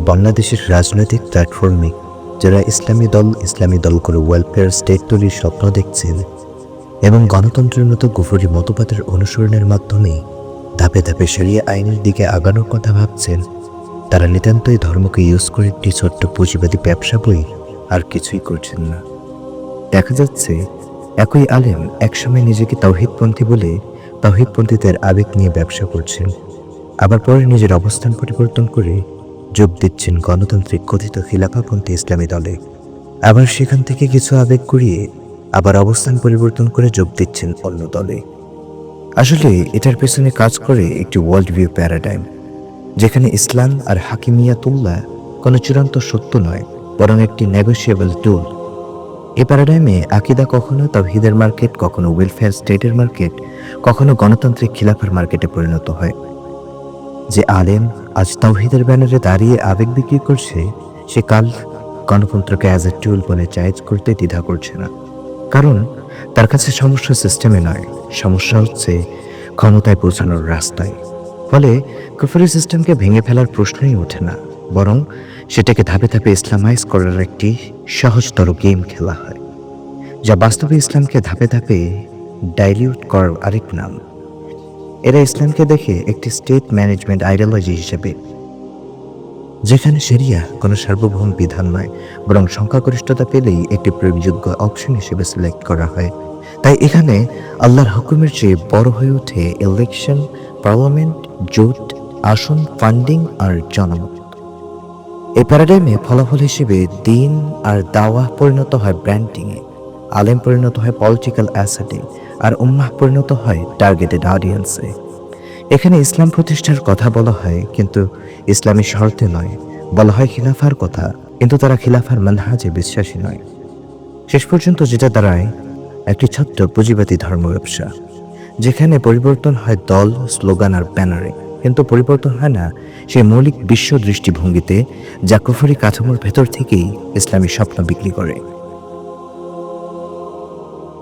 বাংলাদেশের রাজনৈতিক প্ল্যাটফর্মে যারা ইসলামী দল ইসলামী দল করে ওয়েলফেয়ার স্টেট তৈরির স্বপ্ন দেখছেন এবং গণতন্ত্রের মতো গুফরি মতবাদের অনুসরণের মাধ্যমে ধাপে ধাপে সেরিয়া আইনের দিকে আগানোর কথা ভাবছেন, তারা নিতান্তই ধর্মকে ইউজ করে একটি ছোট্ট পুঁজিবাদী ব্যবসা বই আর কিছুই করছেন না। দেখা যাচ্ছে, একই আলেম একসময় নিজেকে তাওহিদপন্থী বলে তাওহিদপন্থীদের আবেগ নিয়ে ব্যবসা করছেন, আবার পরে নিজের অবস্থান পরিবর্তন করে যোগ দিচ্ছেন গণতান্ত্রিক কথিত খিলাফাপন্থী ইসলামী দলে। আবার সেখান থেকে কিছু আবেগ কুড়িয়ে আবার অবস্থান পরিবর্তন করে যোগ দিচ্ছেন অন্য দলে। আসলে এটার পেছনে কাজ করে একটি ওয়ার্ল্ড ভিউ প্যারাডাইম যেখানে ইসলাম আর হাকিমিয়াতুল্লাহ কোনো চূড়ান্ত সত্য নয়, বরং একটি নেগোসিয়েবল টুল এ প্যারাডাইমে আকিদা কখনো তাওহিদের মার্কেট কখনো ওয়েলফেয়ার স্টেটের মার্কেট কখনো গণতান্ত্রিক খিলাফার মার্কেটে পরিণত হয়। যে আলেম আজ তাওহিদের ব্যানারে দাঁড়িয়ে আবেগ বিক্রি করছে, সে কাল গণতন্ত্রকে অ্যাজ এ টুল বলে জায়েজ করতে দ্বিধা করছে না। কারণ তার কাছে সমস্যা সিস্টেমে নয়, সমস্যা হচ্ছে ক্ষমতায় পৌঁছানোর রাস্তায়। ফলে কুফরি সিস্টেমকে ভেঙে ফেলার প্রশ্নই ওঠে না, বরং সেটাকে ধাপে ধাপে ইসলামাইজ করার একটি সহজতর গেম খেলা হয়, যা বাস্তবে ইসলামকে ধাপে ধাপে ডাইলিউট করার আরেক নাম। এরা ইসলামকে দেখে একটি স্টেট ম্যানেজমেন্ট আইডিওলজি হিসেবে, যেখানে সেরিয়া কোনো সার্বভৌম বিধান নয়, বরং সংখ্যাগরিষ্ঠতা পেলেই একটি প্রয়োগযোগ্য অপশন হিসেবে সিলেক্ট করা হয়। তাই এখানে আল্লাহর হুকুমের চেয়ে বড় হয়ে ওঠে ইলেকশন পার্লামেন্ট জোট, আসন ফান্ডিং আর জনমত। এই প্যারাডাইমে ফলাফল হিসেবে দিন আর দাওয়া পরিণত হয় ব্র্যান্ডিংয়ে আলেম পরিণত হয় পলিটিক্যাল অ্যাসেটে আর উম্মাহ পরিণত হয় টার্গেটেড অডিয়েন্সে এখানে ইসলাম প্রতিষ্ঠার কথা বলা হয়, কিন্তু ইসলামী শর্তে নয়। বলা হয় খিলাফার কথা, কিন্তু তারা খিলাফার মানহাজে বিশ্বাসী নয়। শেষ পর্যন্ত যেটা দাঁড়ায়, একটি ছোট্ট পুঁজিবাদী ধর্ম ব্যবসা, যেখানে পরিবর্তন হয় দল, স্লোগান আর ব্যানারে। কিন্তু পরিবর্তন হয় না সেই মৌলিক বিশ্ব দৃষ্টিভঙ্গিতে, যা কুফরি কাঠামোর ভেতর থেকেই ইসলামী স্বপ্ন বিক্রি করে।